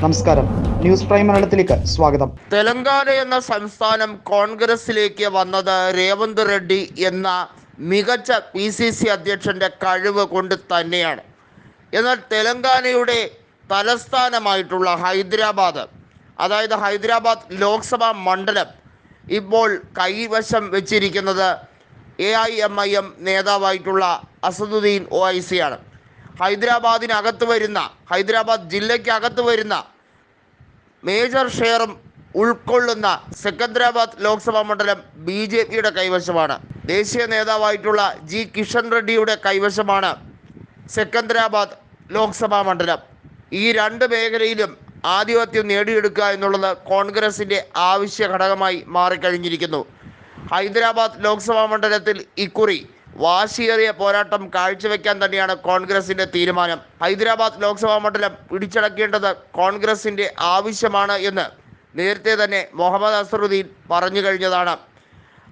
നമസ്കാരം. News prime മലയാളത്തിലേക്ക് സ്വാഗതം. തെലങ്കാന എന്ന സംസ്ഥാനം കോൺഗ്രസിലേക്ക് വന്നത് രേവന്ത് റെഡ്ഡി എന്ന മികച്ച പി സി സി അധ്യക്ഷന്റെ കഴിവ് കൊണ്ട് തന്നെയാണ്. എന്നാൽ തെലങ്കാനയുടെ തലസ്ഥാനമായിട്ടുള്ള ഹൈദരാബാദ് അതായത് ഹൈദരാബാദ് ലോക്സഭാ മണ്ഡലം ഇപ്പോൾ കൈവശം വെച്ചിരിക്കുന്നത് A I M I M നേതാവായിട്ടുള്ള Asaduddin O I C ആണ്. ഹൈദരാബാദിനകത്ത് വരുന്ന ഹൈദരാബാദ് ജില്ലയ്ക്കകത്ത് വരുന്ന മേജർ ഷെയറും ഉൾക്കൊള്ളുന്ന സെക്കന്ദരാബാദ് ലോക്സഭാ മണ്ഡലം ബി ജെ പിയുടെ കൈവശമാണ്. ദേശീയ നേതാവായിട്ടുള്ള ജി കിഷൻ റെഡ്ഡിയുടെ കൈവശമാണ് സെക്കന്ദരാബാദ് ലോക്സഭാ മണ്ഡലം. ഈ രണ്ട് മേഖലയിലും ആധിപത്യം നേടിയെടുക്കുക എന്നുള്ളത് കോൺഗ്രസിന്റെ ആവശ്യ ഘടകമായി മാറിക്കഴിഞ്ഞിരിക്കുന്നു. ഹൈദരാബാദ് ലോക്സഭാ മണ്ഡലത്തിൽ ഇക്കുറി വാശിയേറിയ പോരാട്ടം കാഴ്ചവെക്കാൻ തന്നെയാണ് കോൺഗ്രസിന്റെ തീരുമാനം. ഹൈദരാബാദ് ലോക്സഭാ മണ്ഡലം പിടിച്ചടക്കേണ്ടത് കോൺഗ്രസിന്റെ ആവശ്യമാണ് എന്ന് നേരത്തെ തന്നെ മുഹമ്മദ് അസറുദ്ദീൻ പറഞ്ഞു കഴിഞ്ഞതാണ്.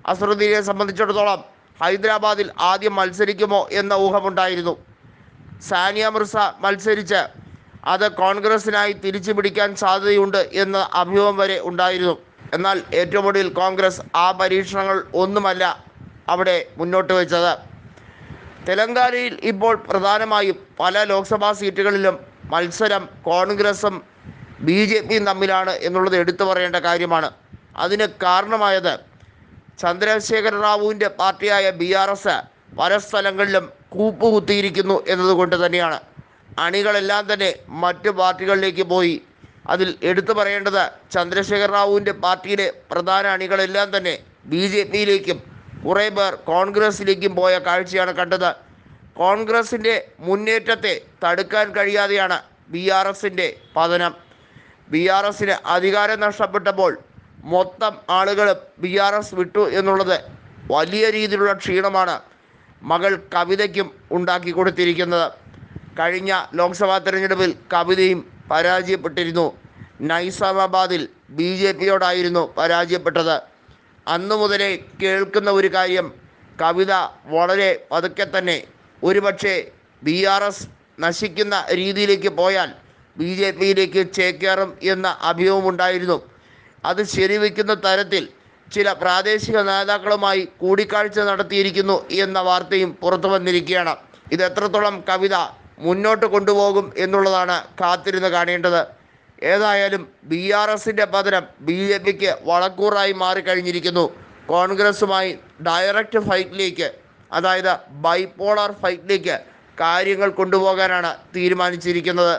അസറുദ്ദീനെ സംബന്ധിച്ചിടത്തോളം ഹൈദരാബാദിൽ ആദ്യം മത്സരിക്കുമോ എന്ന ഊഹമുണ്ടായിരുന്നു. സാനിയ മിർസ മത്സരിച്ച് അത് കോൺഗ്രസിനായി തിരിച്ചു പിടിക്കാൻ സാധ്യതയുണ്ട് എന്ന അഭ്യൂഹം വരെ ഉണ്ടായിരുന്നു. എന്നാൽ ഏറ്റവും കോൺഗ്രസ് ആ പരീക്ഷണങ്ങൾ ഒന്നുമല്ല അവിടെ മുന്നോട്ട് വെച്ചത്. തെലങ്കാനയിൽ ഇപ്പോൾ പ്രധാനമായും പല ലോക്സഭാ സീറ്റുകളിലും മത്സരം കോൺഗ്രസും ബി ജെ പിയും തമ്മിലാണ് എന്നുള്ളത് എടുത്തു പറയേണ്ട കാര്യമാണ്. അതിന് കാരണമായത് ചന്ദ്രശേഖര റാവുവിന്റെ പാർട്ടിയായ ബി ആർ എസ് പല സ്ഥലങ്ങളിലും കൂപ്പുകുത്തിയിരിക്കുന്നു എന്നതുകൊണ്ട് തന്നെയാണ്. അണികളെല്ലാം തന്നെ മറ്റു പാർട്ടികളിലേക്ക് പോയി. അതിൽ എടുത്തു പറയേണ്ടത് ചന്ദ്രശേഖർ റാവുവിന്റെ പാർട്ടിയിലെ പ്രധാന അണികളെല്ലാം തന്നെ ബി ജെ പിയിലേക്കും കുറേ പേർ കോൺഗ്രസിലേക്കും പോയ കാഴ്ചയാണ് കണ്ടത്. കോൺഗ്രസിന്റെ മുന്നേറ്റത്തെ തടുക്കാൻ കഴിയാതെയാണ് ബി ആർ എസിന്റെ പതനം. ബി ആർ എസിന് അധികാരം നഷ്ടപ്പെട്ടപ്പോൾ മൊത്തം ആളുകളും ബി ആർ എസ് വിട്ടു എന്നുള്ളത് വലിയ രീതിയിലുള്ള ക്ഷീണമാണ് മകൾ കവിതയ്ക്കും ഉണ്ടാക്കി കൊടുത്തിരിക്കുന്നത്. കഴിഞ്ഞ ലോക്സഭാ തെരഞ്ഞെടുപ്പിൽ കവിതയും പരാജയപ്പെട്ടിരുന്നു. നൈസാമാബാദിൽ ബി ജെ പിയോടായിരുന്നു പരാജയപ്പെട്ടത്. അന്നു മുതലേ കേൾക്കുന്ന ഒരു കാര്യം കവിത വളരെ പതുക്കെ തന്നെ ഒരുപക്ഷെ ബി ആർ എസ് നശിക്കുന്ന രീതിയിലേക്ക് പോയാൽ ബി ജെ പിയിലേക്ക് ചേക്കേറും എന്ന അഭ്യൂഹമുണ്ടായിരുന്നു അത് ശരിവെക്കുന്ന തരത്തിൽ ചില പ്രാദേശിക നേതാക്കളുമായി കൂടിക്കാഴ്ച നടത്തിയിരിക്കുന്നു എന്ന വാർത്തയും പുറത്തു വന്നിരിക്കുകയാണ്. ഇത് എത്രത്തോളം കവിത മുന്നോട്ട് കൊണ്ടുപോകും എന്നുള്ളതാണ് കാത്തിരുന്ന് കാണേണ്ടത്. ഏതായാലും ബി ആർ എസിന്റെ പതനം ബി ജെ പിക്ക് വളക്കൂറായി മാറിക്കഴിഞ്ഞിരിക്കുന്നു. കോൺഗ്രസുമായി ഡയറക്റ്റ് ഫൈറ്റിലേക്ക് അതായത് ബൈപോളാർ ഫൈറ്റിലേക്ക് കാര്യങ്ങൾ കൊണ്ടുപോകാനാണ് തീരുമാനിച്ചിരിക്കുന്നത്.